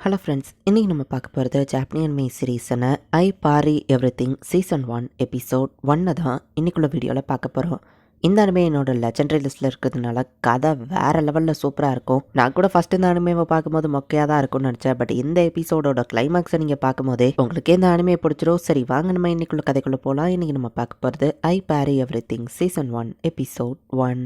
Hello friends இன்றைக்கி நம்ம பார்க்க போகிறது ஜாப்பனியன் மே சீரீஸனை I parry everything season one episode ஒன்னை தான் இன்னைக்குள்ள வீடியோவில் பார்க்க போகிறோம் இந்த அனிமே என்னோட லெஜண்டரி லிஸ்ட்டில் இருக்கிறதுனால கதை வேறு லெவலில் சூப்பராக இருக்கும். நான் கூட ஃபஸ்ட்டு இந்த அனிமேவை பார்க்கும்போது மொக்கையாக தான் இருக்கும்னு நினச்சேன். பட் இந்த எபிசோடோட கிளைமேக்ஸை நீங்கள் பார்க்கும்போதே உங்களுக்கு இந்த அனிமே பிடிச்சிரும். சரி வாங்க நம்ம இன்றைக்குள்ள கதைக்குள்ளே போகலாம் இன்றைக்கி நம்ம பார்க்க போகிறது I parry everything season one episode one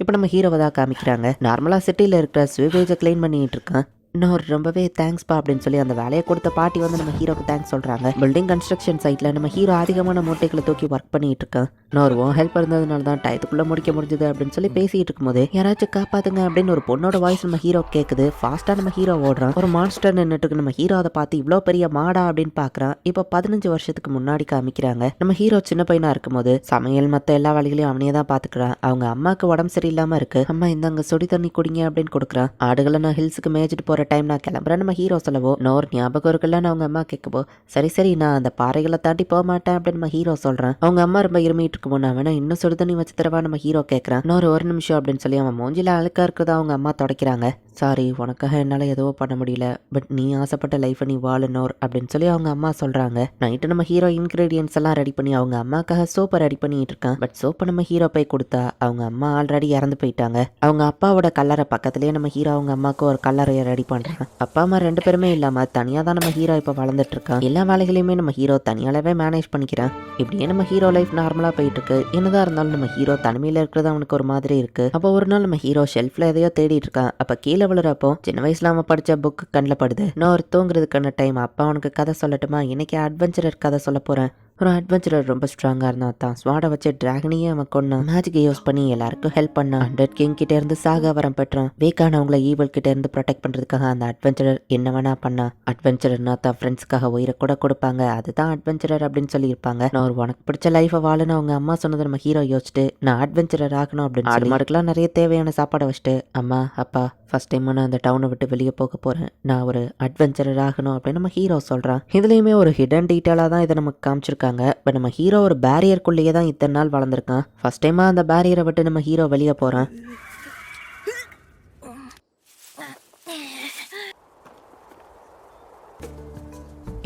இப்போ நம்ம ஹீரோவை தான் காமிக்கிறாங்க. நார்மலாக சிட்டியில் இருக்கிற ஸ்வீவேஜை க்ளீன் பண்ணிகிட்டு இருக்கான். இன்னொரு ரொம்பவே தேங்க்ஸ்ப்பா அப்படின்னு சொல்லி அந்த வேலையை கொடுத்த பாட்டி வந்து நம்ம ஹீரோக்கு தேங்க்ஸ் சொல்கிறாங்க பில்டிங் கன்ஸ்ட்ரக்ஷன் சைட்டில் நம்ம ஹீரோ அதிகமான மூட்டைகளை தூக்கி ஒர்க் பண்ணிட்டு இருக்கேன். இன்னொரு உன் ஹெல்ப் இருந்ததுனால தான் டயத்துக்குள்ளே முடிக்க முடிஞ்சது அப்படின்னு சொல்லி பேசிட்டு இருக்கும்போது யாராச்சும் காப்பாத்துங்க அப்படின்னு ஒரு பொண்ணோட வாய்ஸ் நம்ம ஹீரோ கேட்குது ஃபாஸ்ட்டாக நம்ம ஹீரோ ஓடுறான். ஒரு மான்ஸ்டர் நின்றுட்டு நம்ம ஹீரோ அதை பார்த்து இவ்வளோ பெரிய மாடா அப்படின்னு பார்க்குறான் இப்போ பதினஞ்சு வருஷத்துக்கு முன்னாடி காமிக்கிறாங்க. நம்ம ஹீரோ சின்ன பையனா இருக்கும்போது சமையல் மற்ற எல்லா வேலைகளையும் அவனே தான் பார்த்துக்கிறான் அவங்க அம்மாவுக்கு உடம்பு சரியில்லாமல் இருக்கு. அம்மா இந்தாங்க சுடி தண்ணி குடிங்க அப்படின்னு கொடுக்குறான். ஆடுகளை நான் ஹில்ஸுக்கு மேய்ச்சிட்டு போகிறேன் ஒரு டைம் நான் கிளம்புறேன். நம்ம ஹீரோ சொல்லவோ நோர் ஞாபகம் இருக்குல்லன்னு அவங்க அம்மா கேட்கவோ சரி சரி நான் அந்த பாறைகளை தாண்டி போக மாட்டேன் அப்படின்னு நம்ம ஹீரோ சொல்கிறேன் அவங்க அம்மா ரொம்ப இருமிட்டு இருக்குமோ நான் வேணா இன்னும் சுடு தண்ணி வச்சு தரவா நம்ம ஹீரோ கேட்குறான் இன்னொரு ஒரு நிமிஷம் அப்படின்னு சொல்லி அவன் மூஞ்சில அழுக்கா இருக்கிறதா அவங்க அம்மா தொடக்கிறாங்க. சாரி உனக்காக என்னால் எதுவும் பண்ண முடியல. பட் நீ ஆசைப்பட்ட லைஃப்பை நீ வாழனோர் அப்படின்னு சொல்லி அவங்க அம்மா சொல்கிறாங்க நைட்டு நம்ம ஹீரோ இன்க்ரீடியன்ஸ் எல்லாம் ரெடி பண்ணி அவங்க அம்மாக்காக சோப்பை ரெடி பண்ணிட்டு இருக்கான். பட் சோப்பை நம்ம ஹீரோ போய் கொடுத்தா அவங்க அம்மா ஆல்ரெடி இறந்து போயிட்டாங்க. அவங்க அப்பாவோட கல்லறை பக்கத்துலேயே நம்ம ஹீரோ அவங்க அம்மாவுக்கு ஒரு கல்லறையை ரெடி பண்ணுறான் அப்பா அம்மா ரெண்டு பேருமே இல்லாமல் தனியாக தான் நம்ம ஹீரோ இப்போ வளர்ந்துட்டு இருக்கான். எல்லா வேலைகளையுமே நம்ம ஹீரோ தனியாகவே மேனேஜ் பண்ணிக்கிறான். இப்படியே நம்ம ஹீரோ லைஃப் நார்மலாக போயிட்டு இருக்கு. என்னதான் இருந்தாலும் நம்ம ஹீரோ தனிமையில் இருக்கிறது அவனுக்கு ஒரு மாதிரி இருக்கு. அப்போ ஒரு நாள் நம்ம ஹீரோ ஷெல்ஃபில் எதையோ தேடிட்டு இருக்கான். அப்போ கீழே விழுறப்போ சின்ன வயசுல அவன் படிச்ச புக்கு கண்ணில் படுது. இன்னொரு தூங்குறதுக்கான டைம் அப்பா அவனுக்கு கதை சொல்லட்டுமா? இன்னைக்கு அட்வென்ச்சரர் கதை சொல்ல போறேன். ஒரு அட்வென்ச்சரர் ரொம்ப ஸ்ட்ராங்காக இருந்தான். தான் ஸ்வாடை வச்சு டிராகனையே அவன் கொண்டான் மேஜிக்கை யூஸ் பண்ணி எல்லாருக்கும் ஹெல்ப் பண்ணான். ஹண்ட்ரட் கிங் கிட்ட இருந்து சாக வரம் பெற்றான். வீக்கானவங்கள ஈவல் கிட்ட இருந்து ப்ரொடெக்ட் பண்ணுறதுக்காக அந்த அட்வென்ச்சரர் என்ன வேணா பண்ணா அட்வென்ச்சரர்னா தான் ஃப்ரெண்ட்ஸ்க்காக உயிரை கூட கொடுப்பாங்க. அதுதான் அட்வென்ச்சரர் அப்படின்னு சொல்லியிருப்பாங்க. நான் ஒரு உனக்கு பிடிச்ச லைஃபை வாழணும் அவங்க அம்மா சொன்னதை நம்ம ஹீரோ யோசிச்சுட்டு நான் அட்வென்ச்சரர் ஆகணும் அப்படின்னு ஆடு மாடுக்கெல்லாம் நிறைய தேவையான சாப்பாடை வச்சுட்டு அம்மா அப்பா ஃபர்ஸ்ட் டைம் நான் அந்த டவுனை விட்டு வெளியே போக போகிறேன் நான் ஒரு அட்வென்ச்சரர் ஆகணும் அப்படின்னு நம்ம ஹீரோ சொல்கிறான் இதுலேயுமே ஒரு ஹிடன் டீட்டெயிலாக தான் இதை நமக்கு காமிச்சிருக்காங்க. இப்போ நம்ம ஹீரோ ஒரு பேரியருக்குள்ளேயே தான் இத்தனை நாள் வளர்ந்துருக்கான். ஃபர்ஸ்ட் டைமாக அந்த பேரியரை விட்டு நம்ம ஹீரோ வெளியே போகிறான்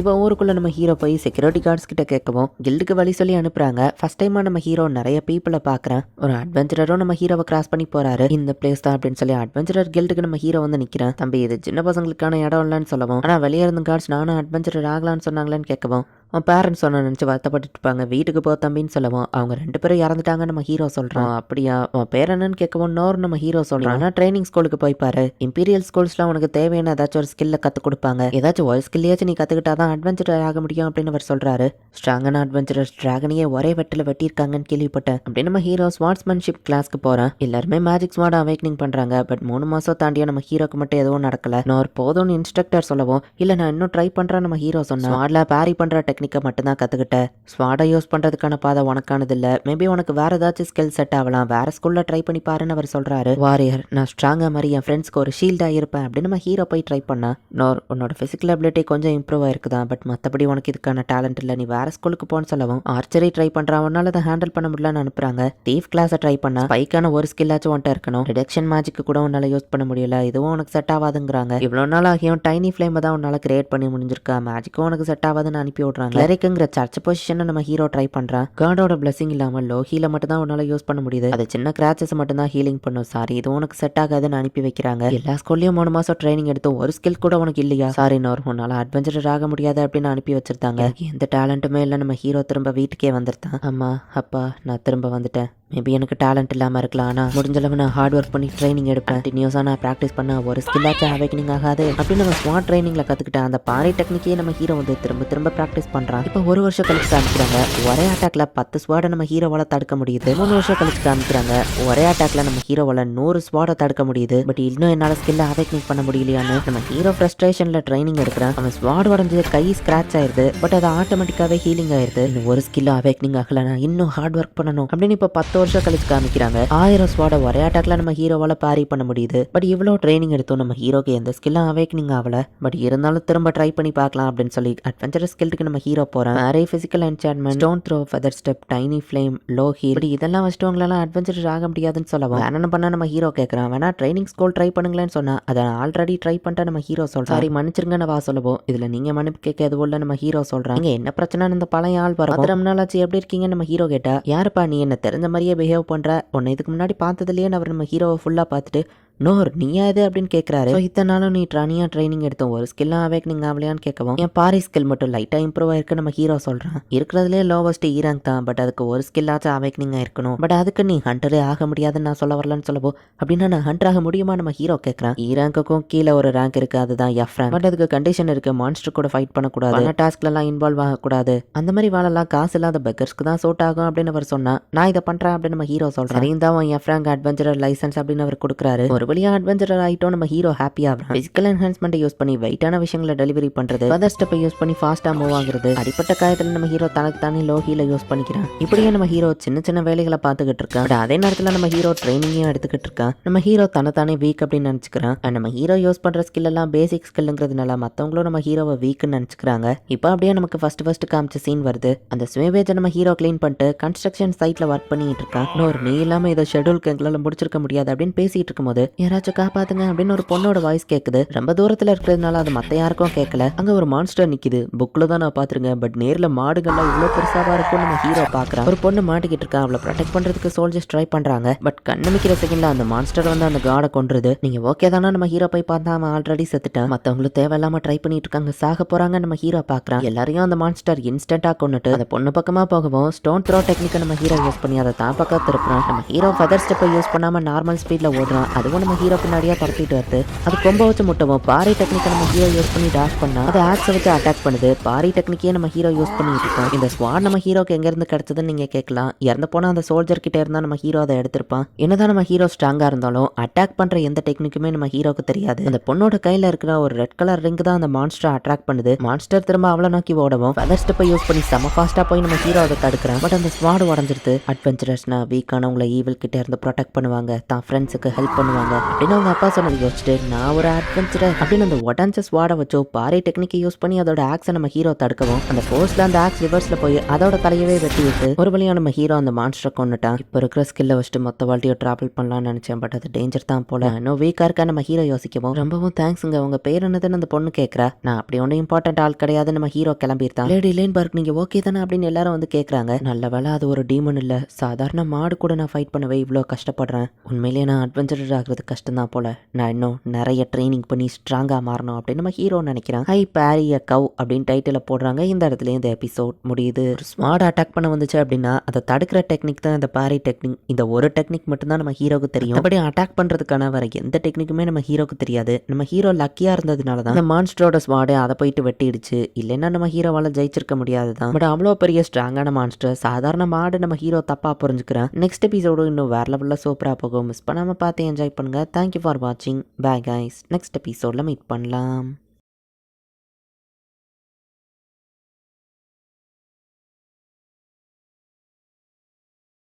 இப்போ ஊருக்குள்ளே நம்ம ஹீரோ போய் செக்யூரிட்டி கார்ட்ஸ் கிட்ட கேட்கவும் கில்டுக்கு வழி சொல்லி அனுப்புகிறாங்க ஃபஸ்ட் டைமாக நம்ம ஹீரோ நிறைய பீப்புளை பார்க்குறேன். ஒரு அட்வென்ச்சரரும் நம்ம ஹீரோவை கிராஸ் பண்ணி போகிறாரு இந்த பிளேஸ் தான் அப்படின்னு சொல்லி அட்வென்ச்சரர் கில்டுக்கு நம்ம ஹீரோ வந்து நிற்கிறேன் தம்பி இது சின்ன பசங்களுக்கான இடம் இல்லைன்னு சொல்லவும் ஆனால் வெளியே இருந்த கார்ட்ஸ் நானும் அட்வென்ச்சரர் ஆகலான்னு சொன்னாங்களேன்னு கேட்கவும் அவன் பேரண்ட்ஸ் சொன்ன நினச்சி வருத்தப்பட்டு இருப்பாங்க வீட்டுக்கு போ தம்பின்னு சொல்லவும் அவங்க ரெண்டு பேரும் இறந்துட்டாங்க நம்ம ஹீரோ சொல்கிறான் அப்படியா? உன் பேர் என்னன்னு கேட்கவும் நோர் நம்ம ஹீரோ சொல்கிறான் ஆனால் ட்ரைனிங் ஸ்கூலுக்கு போய் பாரு. இம்பீரியல் ஸ்கூல்ஸ்லாம் உனக்கு தேவையான ஏதாச்சும் ஒரு ஸ்கில்லை கற்றுக் கொடுப்பாங்க. ஏதாச்சும் ஒரு ஸ்கில்லையாச்சும் நீ கற்றுக்கிட்டா தான் அட்வென்ச்சரர் ஆக முடியும் அப்படின்னு அவர் சொல்கிறாரு ஸ்ட்ராங்கான அட்வென்ச்சரஸ் டிராகனையே ஒரே வெட்டில் வெட்டியிருக்காங்கன்னு கேள்விப்பட்டேன். அப்படின்னு நம்ம ஹீரோ ஸ்வாட்ஸ்மேன்ஷிப் கிளாஸ்க்கு போகிறேன் எல்லாருமே மேஜிக் ஸ்வாட் அவேக்னிங் பண்ணுறாங்க பட் மூணு மாதம் தாண்டியும் நம்ம ஹீரோக்கு மட்டும் எதுவும் நடக்கல. நோர் போதும்னு இன்ஸ்ட்ரக்டர் சொல்லவும் இல்லை நான் இன்னும் ட்ரை பண்ணுறேன் நம்ம ஹீரோ சொன்னேன். ஸ்வாட்ல பேரி பண்ணுற டெக்னிக்கை மட்டும்தான் கற்றுக்கிட்டேன் ஸ்வாடை யூஸ் பண்ணுறதுக்கான பாதை உனக்கானது இல்லை மேபி உனக்கு வேற ஏதாச்சும் ஸ்கில் செட் ஆகலாம். வேற ஸ்கூலில் ட்ரை பண்ணி பாருன்னு அவர் சொல்கிறாரு வாரியர் நான் ஸ்ட்ராங்காக மாதிரி என் ஃப்ரெண்ட்ஸ்க்கு ஒரு ஷீல்டாக இருப்பேன் அப்படின்னு நம்ம ஹீரோ போய் ட்ரை பண்ணேன் நோர் உன்னோட ஃபிசிக்கல் அபிலிட்டி கொஞ்சம் இம்ப்ரூவ் ஆயிருக்குதான். பட் மற்றபடி உனக்கு இதுக்கான டேலண்ட் இல்லை. நீ வேற ஸ்கூலுக்கு போன்னு சொல்லவும் ஆர்ச்சரி ட்ரை பண்ணுறான் அவனால் அதை ஹேண்டில் பண்ண முடியலன்னு அனுப்புறாங்க. தீஃப் கிளாஸை ட்ரை பண்ணா ஸ்பைக்கான ஒரு ஸ்கில்லாச்சும் உன்ட்ட இருக்கணும். ரிடக்ஷன் மேஜிக்கு கூட உன்னால் யூஸ் பண்ண முடியல. இதுவும் உனக்கு செட் ஆகாதுங்கிறாங்க இவ்வளோ நாள் ஆகியும் டைனி ஃப்ளேமை தான் உன்னால கிரியேட் பண்ணி முடிஞ்சிருக்கா. மேஜிக்கும் உனக்கு செட் ஆகாதுன்னு அனுப்பி விட்றாங்க கிளரிக்குங்கிற சர்ச் பொசிஷனை நம்ம ஹீரோ ட்ரை பண்ணுறான் காடோட பிளஸிங் இல்லாமல் லோ ஹீல மட்டும் தான் உன்னால் யூஸ் பண்ண முடியுது. அது சின்ன கிராச்சஸ் மட்டும் தான் ஹீலிங் பண்ணும். சாரி இது உனக்கு செட் ஆகாதுன்னு அனுப்பி வைக்கிறாங்க. எல்லா ஸ்கூல்லையும் மூணு மாசம் ட்ரைனிங் எடுத்து ஒரு ஸ்கில் கூட உனக்கு இல்லையா? சாரி நோர் உன்னால அட்வென்ச்சரர் ஆக முடியாது அப்படின்னு அனுப்பி வச்சிருந்தாங்க. எந்த டேலண்ட்டுமே இல்லை. நம்ம ஹீரோ திரும்ப வீட்டுக்கே வந்திருந்தான். அம்மா அப்பா நான் திரும்ப வந்துட்டேன். மேபி எனக்கு டேலண்ட் இல்லாமல் இருக்கலாம். ஆனால் முடிஞ்ச அளவு நான் ஹார்ட் ஒர்க் பண்ணி ட்ரைனிங் எடுப்பேன். கண்டினியூஸாக நான் ப்ராக்டிஸ் பண்ண ஒரு ஸ்கில்லாச்சும் அவேக்கனிங் ஆகாது. அப்படின்னு நம்ம ஸ்மார்ட் ட்ரைனிங்கில் கற்றுக்கிட்டேன் அந்த பாரி டெக்னிக்கே நம்ம ஹீரோ வந்து திரும்ப திரும்ப ப்ராக்டிஸ் பண்ணுறான் இப்போ ஒரு வருஷம் கழிச்சு காமிக்கிறாங்க ஒரே அட்டாக்ல பத்து ஸ்வாடை நம்ம ஹீரோவால் தடுக்க முடியுது. மூணு வருஷம் கழிச்சு காமிக்கிறாங்க ஒரே அட்டாக்ல நம்ம ஹீரோவால் நூறு ஸ்வாடை தடுக்க முடியுது. பட் இன்னும் என்னால் ஸ்கில்லை அவேக்கனிங் பண்ண முடியலையான்னு நம்ம ஹீரோ ஃப்ரஸ்ட்ரேஷனில் ட்ரைனிங் எடுக்கிறான். அவன் ஸ்வாட் உடஞ்சு கை ஸ்க்ராச் ஆயிருது பட் அது ஆட்டோமேட்டிக்காகவே ஹீலிங் ஆயிருது. இன்னும் ஒரு ஸ்கில் அவேக்கனிங் ஆகலை நான் இன்னும் ஹார்ட் ஒர்க் பண்ணணும். அப்படின்னு இப்போ பத்து பத்து வருஷம் கழிச்சு காமிக்கிறாங்க. ஆயிரம் ஸ்வாட ஒரே அட்டாக்ல நம்ம ஹீரோவால பாரி பண்ண முடியுது. பட் இவ்வளோ ட்ரைனிங் எடுத்தோம் நம்ம ஹீரோக்கு எந்த ஸ்கில்லும் அவேக்னிங் ஆகல பட் இருந்தாலும் திரும்ப ட்ரை பண்ணி பார்க்கலாம் அப்படின்னு சொல்லி அட்வென்ச்சரஸ் ஸ்கில்ட்டுக்கு நம்ம ஹீரோ போறோம். நிறைய physical enchantment stone throw feather step tiny flame low heal இதெல்லாம் வச்சுட்டு உங்களால அட்வென்ச்சரஸ் ஆக முடியாதுன்னு சொல்லவும் வேற என்ன பண்ணா நம்ம ஹீரோ கேட்கறான் வேணா ட்ரைனிங் ஸ்கூல் ட்ரை பண்ணுங்களேன்னு சொன்னா அதை ஆல்ரெடி ட்ரை பண்ணிட்டு நம்ம ஹீரோ சொல்றோம் சாரி மன்னிச்சிருங்கன்னு வா சொல்லுவோம் இதுல நீங்க மன்னிப்பு கேட்க எதுவும் இல்ல நம்ம ஹீரோ சொல்றாங்க என்ன பிரச்சனைன்னு இந்த பழைய ஆள் வரும் ரொம்ப நாளாச்சு எப்படி இருக்கீங்க நம்ம ஹீரோ கேட்டா யாருப்பா நீ? என்ன தெரிஞ்ச மாதிரி மாதிரியே பிஹேவ் பண்ற. உன்னை இதுக்கு முன்னாடி பார்த்ததுலேயே அவர் நம்ம ஹீரோவை ஃபுல்லா பார்த்துட்டு நோர் நீயா இது அப்படின்னு கேட்குறாரு ஸோ இத்தனை நாளும் நீ ட்ரானியாக ட்ரைனிங் எடுத்தோம். ஒரு ஸ்கில்லாம் அவேக்னிங் ஆகலையான்னு கேட்கவும் என் பாரி ஸ்கில் மட்டும் லைட்டாக இம்ப்ரூவ் ஆயிருக்கு நம்ம ஹீரோ சொல்கிறான் இருக்கிறதுலே லோவஸ்ட் ஈராங் தான் பட் அதுக்கு ஒரு ஸ்கில்லாச்சும் அவேக்னிங் ஆயிருக்கணும் பட் அதுக்கு நீ ஹண்டரே ஆக முடியாதுன்னு நான் சொல்ல வரலன்னு சொல்லவோ அப்படின்னா நான் ஹண்டர் ஆக முடியுமா? நம்ம ஹீரோ கேட்குறான் ஈராங்குக்கும் கீழே ஒரு ரேங்க் இருக்கு அதுதான் எஃப் ரேங்க் பட் அதுக்கு கண்டிஷன் இருக்கு மான்ஸ்டர் கூட ஃபைட் பண்ணக்கூடாது. பல டாஸ்க்லாம் இன்வால்வ் ஆகக்கூடாது. அந்த மாதிரி வாழலாம் காசு இல்லாத பெக்கர்ஸ்க்கு தான் சூட் ஆகும் அப்படின்னு அவர் சொன்னா நான் இதை பண்றேன் அப்படின்னு நம்ம ஹீரோ சொல்கிறேன் சரிங்க தான் எஃப் ரேங்க் அட்வென்ச்சர் லைசன்ஸ் அப்படின்னு அவர் கொடுக்குறாரு. ஒரு வழியா அட்வென்ச்சரர் ஆகிட்டோம் நம்ம ஹீரோ ஹாப்பியாக ஆகிறான். ஃபிசிக்கல் என்ஹான்ஸ்மெண்ட் யூஸ் பண்ணி வெயிட்டான விஷயங்களை டெலிவரி பண்றது ஃபர்தர் ஸ்டெப்பை யூஸ் பண்ணி ஃபாஸ்டா மூவ் ஆகுறது அடிப்பட்ட காயத்துல நம்ம ஹீரோ தனக்கு தானே லோ யூஸ் பண்ணிக்கிறான். இப்படியே நம்ம ஹீரோ சின்ன சின்ன வேலைகளை பார்த்துக்கிட்டு இருக்கான். அதே நேரத்தில் நம்ம ஹீரோ ட்ரைனிங்கையும் எடுத்துக்கிட்டு இருக்கான். நம்ம ஹீரோ தனத்தானே வீக் அப்படின்னு நினச்சிக்கிறான். நம்ம ஹீரோ யூஸ் பண்ற ஸ்கில் எல்லாம் பேசிக் ஸ்கில்ங்கிறதுனால மற்றவங்களும் நம்ம ஹீரோவை வீக்குன்னு நினச்சிக்கிறாங்க. இப்போ அப்படியே நமக்கு ஃபர்ஸ்ட் ஃபர்ஸ்ட் காமிச்ச சீன் வருது. அந்த ஸ்வேபேஜை நம்ம ஹீரோ க்ளீன் பண்ணிட்டு கன்ஸ்ட்ரக்ஷன் சைட்ல ஒர்க் பண்ணிட்டு இருக்கான். இன்னொரு நீ இல்லாம இதை ஷெடியூல்க்கு எங்களால் முடிச்சிருக்க முடியாது அப்படின்னு பேசிட்டு இருக்கும்போது யாராச்சும் காப்பாத்துங்க அப்படின்னு ஒரு பொண்ணோட வாய்ஸ் கேக்குது. ரொம்ப தூரத்துல இருக்கிறதுனால அது மத்த யாருக்கும் கேட்கல அங்க ஒரு மான்ஸ்டர் நிக்குது. புக்ல தான் நான் பாத்துருங்க பட் நேர்ல மாடுகள்லாம் இவ்வளவு பெருசாவா இருக்கும் நம்ம ஹீரோ பாக்குறான் ஒரு பொண்ணு மாட்டிக்கிட்டு இருக்கா. அவளை ப்ரொடெக்ட் பண்றதுக்கு சோல்ஜர்ஸ் ட்ரை பண்றாங்க. பட் கண்ணமிக்கிற செகண்ட்ல அந்த மான்ஸ்டர் வந்து அந்த காடை கொன்றுது. நீங்க ஓகே தானே நம்ம ஹீரோ போய் பார்த்தா அவன் ஆல்ரெடி செத்துட்டான். மத்தவங்களும் தேவையில்லாம ட்ரை பண்ணிட்டு இருக்காங்க. சாக போறாங்க நம்ம ஹீரோ பாக்குறான் எல்லாரையும் அந்த மான்ஸ்டர் இன்ஸ்டன்டா கொண்டுட்டு அந்த பொண்ணு பக்கமா போகவும் ஸ்டோன் த்ரோ டெக்னிக்கை நம்ம ஹீரோ யூஸ் பண்ணி அதை தான் பக்கம் திருப்புறான். நம்ம ஹீரோ ஃபெதர் ஸ்டெப்பை யூஸ் பண்ணாம நார்மல் ஸ்பீட்ல ஓடுறான். அதுவும் நம்ம ஹீரோ பின்னாடியாக துரத்திட்டு வருது. அது கொம்ப வச்சு முட்டவும் பாரி டெக்னிக்கை நம்ம ஹீரோ யூஸ் பண்ணி டாஷ் பண்ணா அது ஆக்ஸை வச்சு அட்டாக் பண்ணுது. பாரி டெக்னிக்கே நம்ம ஹீரோ யூஸ் பண்ணிட்டு இருக்கோம். இந்த ஸ்வாட் நம்ம ஹீரோக்கு எங்க இருந்து கிடைச்சதுன்னு நீங்க கேட்கலாம். இறந்து போனால் அந்த சோல்ஜர் கிட்ட இருந்தா நம்ம ஹீரோ அதை எடுத்திருப்பான். என்னதான் நம்ம ஹீரோ ஸ்ட்ராங்கா இருந்தாலும் அட்டாக் பண்ற எந்த டெக்னிக்குமே நம்ம ஹீரோக்கு தெரியாது. அந்த பொண்ணோட கையில இருக்கிற ஒரு ரெட் கலர் ரிங்க் தான் அந்த மான்ஸ்டர் அட்ராக்ட் பண்ணுது. மான்ஸ்டர் திரும்ப அவளை நோக்கி ஓடவும் ஃபெதர் ஸ்டெப்பை யூஸ் பண்ணி செம ஃபாஸ்டா போய் நம்ம ஹீரோ அதை தடுக்கிறேன். பட் அந்த ஸ்வாட் உடஞ்சிருது. அட்வென்ச்சரஸ்னா வீக்கானவங்களை ஈவில் கிட்ட இருந்து ப்ரொடெக்ட் பண்ணுவாங்க. தான் ஃப்ரெண்ட்ஸுக்கு ஹெல்ப் பண்ணுவாங்க. அப்படின்னு அவங்க அப்பா சொன்னது யோசிச்சுட்டு நான் ஒரு அட்வென்ச்சரர் அப்படின்னு அந்த உடஞ்ச வாட வச்சோ பாறை டெக்னிக்கை யூஸ் பண்ணி அதோட ஆக்ஸை நம்ம ஹீரோ தடுக்கவும் அந்த ஃபோர்ஸ்ல அந்த ஆக்ஸ் ரிவர்ஸ்ல போய் அதோட தலையவே வெட்டி விட்டு ஒரு வழியா நம்ம ஹீரோ அந்த மான்ஸ்டரை கொண்டுட்டான் இப்போ இருக்கிற ஸ்கில்ல வச்சுட்டு மொத்த வாழ்க்கையோ டிராவல் பண்ணலாம்னு நினைச்சேன் பட் அது டேஞ்சர் தான் போல. இன்னும் வீக்கா இருக்கா நம்ம ஹீரோ யோசிக்கவும் ரொம்பவும் தேங்க்ஸுங்க உங்க பேர் என்னதுன்னு அந்த பொண்ணு கேட்கறா நான் அப்படி ஒன்றும் இம்பார்ட்டன்ட் ஆள் கிடையாது நம்ம ஹீரோ கிளம்பியிருந்தான் லேடி லேன்பர்க் நீங்க ஓகே தானே? அப்படின்னு எல்லாரும் வந்து கேட்கறாங்க நல்ல வேலை அது ஒரு டீமன் இல்ல. சாதாரண மாடு கூட நான் ஃபைட் பண்ணவே இவ்வளோ கஷ்டப்படுறேன். உண்மையிலேயே நான் அட்வென்ச்சரர் ஆகிறதுக்கு கஷ்டம் தான் நான் இன்னும் நிறைய ட்ரைனிங் பண்ணி ஸ்ட்ராங்காக மாறணும் அப்படின்னு நம்ம ஹீரோ நினைக்கிறாங்க ஹை பேரி அ கவ் அப்படின்னு டைட்டில் போடுறாங்க. இந்த இடத்துல இந்த எபிசோட் முடியுது. ஒரு ஸ்மார்ட் அட்டாக் பண்ண வந்துச்சு அப்படின்னா அதை தடுக்கிற டெக்னிக் தான் இந்த பாரி டெக்னிக் இந்த ஒரு டெக்னிக் மட்டும்தான் நம்ம ஹீரோக்கு தெரியும். அப்படி அட்டாக் பண்ணுறதுக்கான வர எந்த டெக்னிக்குமே நம்ம ஹீரோக்கு தெரியாது. நம்ம ஹீரோ லக்கியாக இருந்ததுனால தான் இந்த மான்ஸ்டரோட ஸ்வாடே அதை போயிட்டு வெட்டிடுச்சு. இல்லைன்னா நம்ம ஹீரோவால் ஜெயிச்சிருக்க முடியாது தான் பட் அவ்வளோ பெரிய ஸ்ட்ராங்கான மான்ஸ்டர் சாதாரண மாடு நம்ம ஹீரோ தப்பாக புரிஞ்சுக்கிறேன். நெக்ஸ்ட் எபிசோடு இன்னும் வேற லெவலில் சூப்பராக போகும். மிஸ் பண்ணாமல் பார்த்து என்ஜாய் பண்ணுங்கள் தேங்க்யூ ஃபார் வாட்சிங் பை கைஸ் நெக்ஸ்ட் எபிசோடில் மீட் பண்ணலாம்.